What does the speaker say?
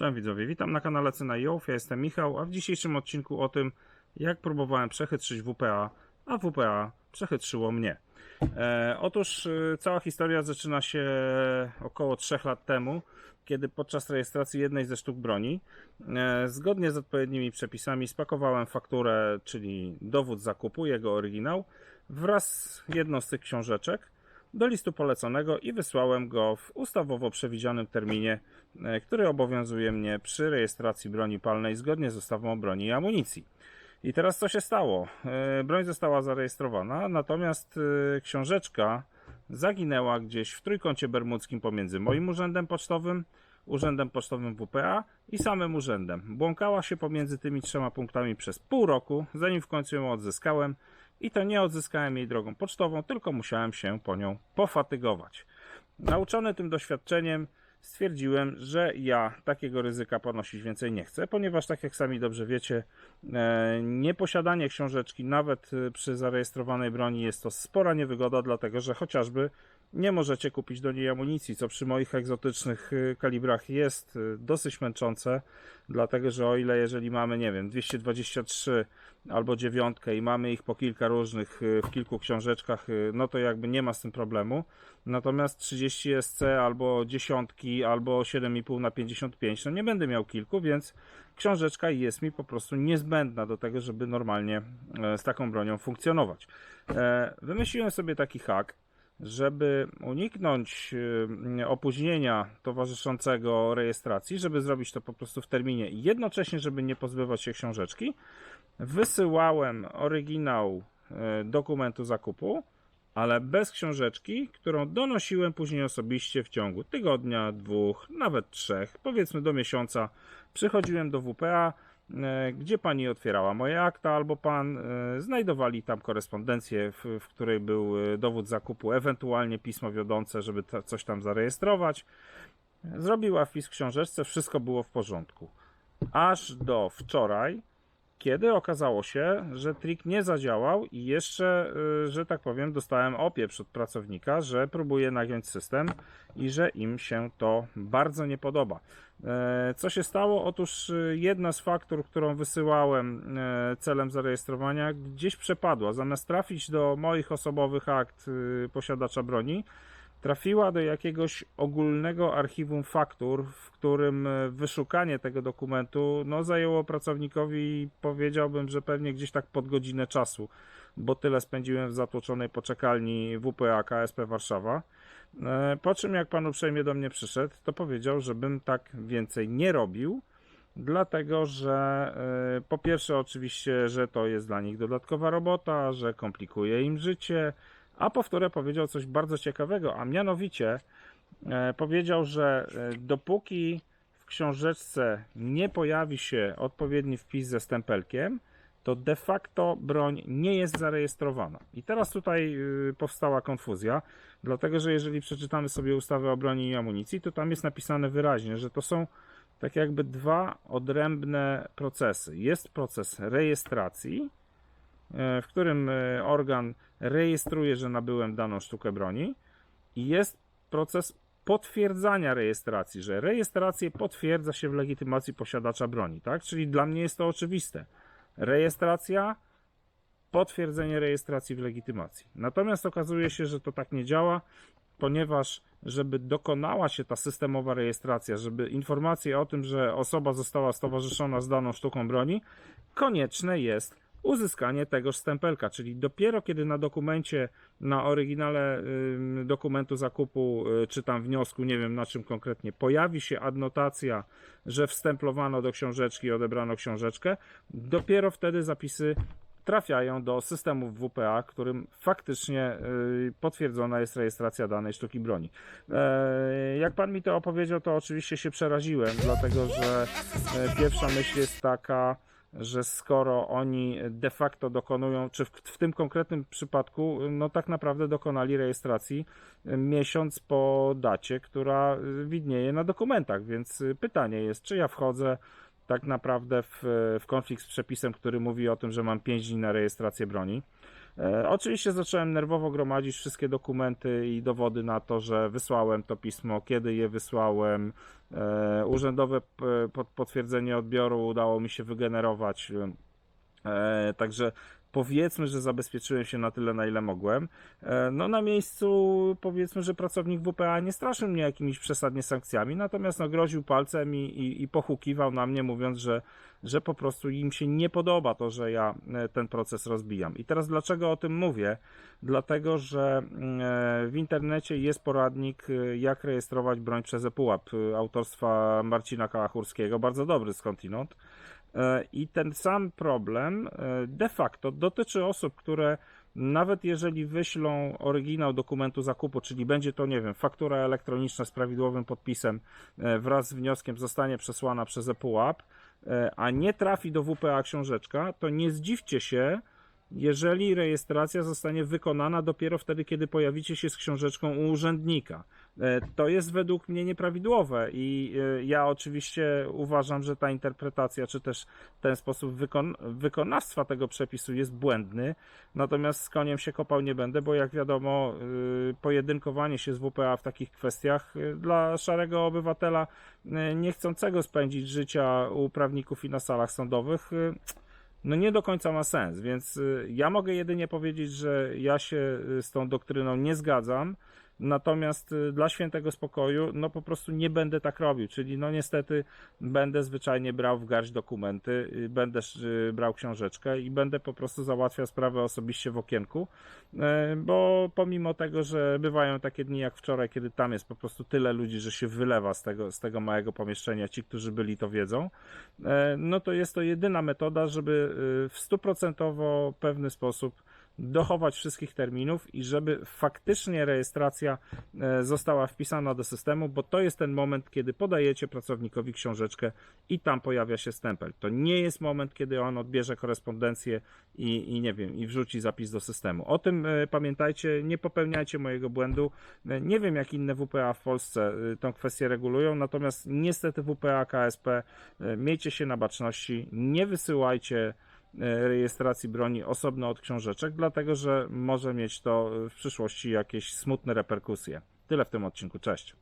Cześć widzowie, witam na kanale Cena i Ołów, ja jestem Michał, a w dzisiejszym odcinku o tym, jak próbowałem przechytrzyć WPA, a WPA przechytrzyło mnie. E, otóż e, cała historia zaczyna się około 3 lat temu, kiedy podczas rejestracji jednej ze sztuk broni, e, zgodnie z odpowiednimi przepisami, spakowałem fakturę, czyli dowód zakupu, jego oryginał, wraz z jedną z tych książeczek do listu poleconego i wysłałem go w ustawowo przewidzianym terminie, e, który obowiązuje mnie przy rejestracji broni palnej zgodnie z ustawą o broni i amunicji. I teraz co się stało? E, Broń została zarejestrowana, natomiast e, książeczka zaginęła gdzieś w trójkącie bermudzkim pomiędzy moim urzędem pocztowym, urzędem pocztowym WPA i samym urzędem. Błąkała się pomiędzy tymi trzema punktami przez pół roku, zanim w końcu ją odzyskałem. I to nie odzyskałem jej drogą pocztową, tylko musiałem się po nią pofatygować. Nauczony tym doświadczeniem, stwierdziłem, że ja takiego ryzyka ponosić więcej nie chcę, ponieważ, tak jak sami dobrze wiecie, e, nieposiadanie książeczki, nawet e, przy zarejestrowanej broni, jest to spora niewygoda, dlatego że chociażby nie możecie kupić do niej amunicji, co przy moich egzotycznych y, kalibrach jest y, dosyć męczące, dlatego że o ile jeżeli mamy, nie wiem, 223 albo dziewiątkę i mamy ich po kilka różnych y, w kilku książeczkach, no to jakby nie ma z tym problemu. Natomiast 30 SC albo dziesiątki albo 7,5 na 55, no nie będę miał kilku, więc książeczka jest mi po prostu niezbędna do tego, żeby normalnie e, z taką bronią funkcjonować. E, wymyśliłem sobie taki hak, żeby uniknąć y, opóźnienia towarzyszącego rejestracji, żeby zrobić to po prostu w terminie i jednocześnie, żeby nie pozbywać się książeczki, wysyłałem oryginał y, dokumentu zakupu, ale bez książeczki, którą donosiłem później osobiście w ciągu tygodnia, dwóch, nawet trzech, powiedzmy do miesiąca. Przychodziłem do WPA, gdzie pani otwierała moje akta, albo pan e, znajdowali tam korespondencję, w, w której był e, dowód zakupu, ewentualnie pismo wiodące, żeby ta, coś tam zarejestrować. Zrobiła wpis w książeczce, wszystko było w porządku. Aż do wczoraj, kiedy okazało się, że trik nie zadziałał i jeszcze, że tak powiem, dostałem opieprz od pracownika, że próbuje nagiąć system i że im się to bardzo nie podoba. E, co się stało? Otóż e, jedna z faktur, którą wysyłałem e, celem zarejestrowania, gdzieś przepadła. Zamiast trafić do moich osobowych akt posiadacza broni, trafiła do jakiegoś ogólnego archiwum faktur, w którym wyszukanie tego dokumentu no, zajęło pracownikowi, powiedziałbym, że pewnie gdzieś tak pod godzinę czasu, bo tyle spędziłem w zatłoczonej poczekalni WPA KSP Warszawa. E, po czym jak pan uprzejmie do mnie przyszedł, to powiedział, żebym tak więcej nie robił, dlatego że e, po pierwsze oczywiście, że to jest dla nich dodatkowa robota, że komplikuje im życie, a po wtóre powiedział coś bardzo ciekawego, a mianowicie e, powiedział, że dopóki w książeczce nie pojawi się odpowiedni wpis ze stempelkiem, to de facto broń nie jest zarejestrowana. I teraz tutaj y, powstała konfuzja, dlatego że jeżeli przeczytamy sobie ustawę o broni i amunicji, to tam jest napisane wyraźnie, że to są tak jakby dwa odrębne procesy. Jest proces rejestracji, y, w którym y, organ rejestruje, że nabyłem daną sztukę broni, i jest proces potwierdzania rejestracji, że rejestrację potwierdza się w legitymacji posiadacza broni, tak? Czyli dla mnie jest to oczywiste rejestracja, potwierdzenie rejestracji w legitymacji. Natomiast okazuje się, że to tak nie działa, ponieważ żeby dokonała się ta systemowa rejestracja, żeby informacje o tym, że osoba została stowarzyszona z daną sztuką broni, konieczne jest uzyskanie tegoż stempelka, czyli dopiero kiedy na dokumencie, na oryginale dokumentu zakupu, y, czy tam wniosku, nie wiem na czym konkretnie, pojawi się adnotacja, że wstemplowano do książeczki, odebrano książeczkę, dopiero wtedy zapisy trafiają do systemów WPA, którym faktycznie y, potwierdzona jest rejestracja danej sztuki broni. E, jak pan mi to opowiedział, to oczywiście się przeraziłem, dlatego że e, pierwsza myśl jest taka, że skoro oni de facto dokonują, czy w, w, tym konkretnym przypadku, no tak naprawdę dokonali rejestracji miesiąc po dacie, która widnieje na dokumentach, więc pytanie jest, czy ja wchodzę tak naprawdę w, w konflikt z przepisem, który mówi o tym, że mam 5 dni na rejestrację broni. E, oczywiście zacząłem nerwowo gromadzić wszystkie dokumenty i dowody na to, że wysłałem to pismo, kiedy je wysłałem. E, urzędowe pot- potwierdzenie odbioru udało mi się wygenerować. E, także powiedzmy, że zabezpieczyłem się na tyle, na ile mogłem. E, no na miejscu powiedzmy, że pracownik WPA nie straszył mnie jakimiś przesadnie sankcjami, natomiast no, groził palcem i, i, i pochukiwał na mnie, mówiąc, że, że po prostu im się nie podoba to, że ja e, ten proces rozbijam. I teraz dlaczego o tym mówię? Dlatego, że e, w internecie jest poradnik, jak rejestrować broń przez ePUAP autorstwa Marcina Kałachurskiego, bardzo dobry skądinąd. E, I ten sam problem e, de facto dotyczy osób, które nawet jeżeli wyślą oryginał dokumentu zakupu, czyli będzie to, nie wiem, faktura elektroniczna z prawidłowym podpisem e, wraz z wnioskiem zostanie przesłana przez ePUAP, a nie trafi do WPA książeczka, to nie zdziwcie się, jeżeli rejestracja zostanie wykonana dopiero wtedy, kiedy pojawicie się z książeczką u urzędnika. E, To jest według mnie nieprawidłowe i e, ja oczywiście uważam, że ta interpretacja, czy też ten sposób wykon wykonawstwa tego przepisu jest błędny, natomiast z koniem się kopał nie będę, bo jak wiadomo, y, pojedynkowanie się z WPA w takich kwestiach dla szarego obywatela niechcącego spędzić życia u prawników i na salach sądowych no nie do końca ma sens, więc ja mogę jedynie powiedzieć, że ja się z tą doktryną nie zgadzam, natomiast y, dla świętego spokoju, no po prostu nie będę tak robił, czyli no niestety będę zwyczajnie brał w garść dokumenty, y, będę y, brał książeczkę i będę po prostu załatwiał sprawę osobiście w okienku, bo pomimo tego, że bywają takie dni jak wczoraj, kiedy tam jest po prostu tyle ludzi, że się wylewa z tego, z tego małego pomieszczenia, ci, którzy byli to wiedzą, no to jest to jedyna metoda, żeby w stuprocentowo pewny sposób dochować wszystkich terminów i żeby faktycznie rejestracja e, została wpisana do systemu, bo to jest ten moment, kiedy podajecie pracownikowi książeczkę i tam pojawia się stempel. To nie jest moment, kiedy on odbierze korespondencję i, i nie wiem, i wrzuci zapis do systemu. O tym e, pamiętajcie, nie popełniajcie mojego błędu. E, Nie wiem, jak inne WPA w Polsce tę kwestię regulują, natomiast niestety WPA, KSP, miejcie się na baczności, nie wysyłajcie rejestracji broni osobno od książeczek, dlatego że może mieć to w przyszłości jakieś smutne reperkusje. Tyle w tym odcinku. Cześć.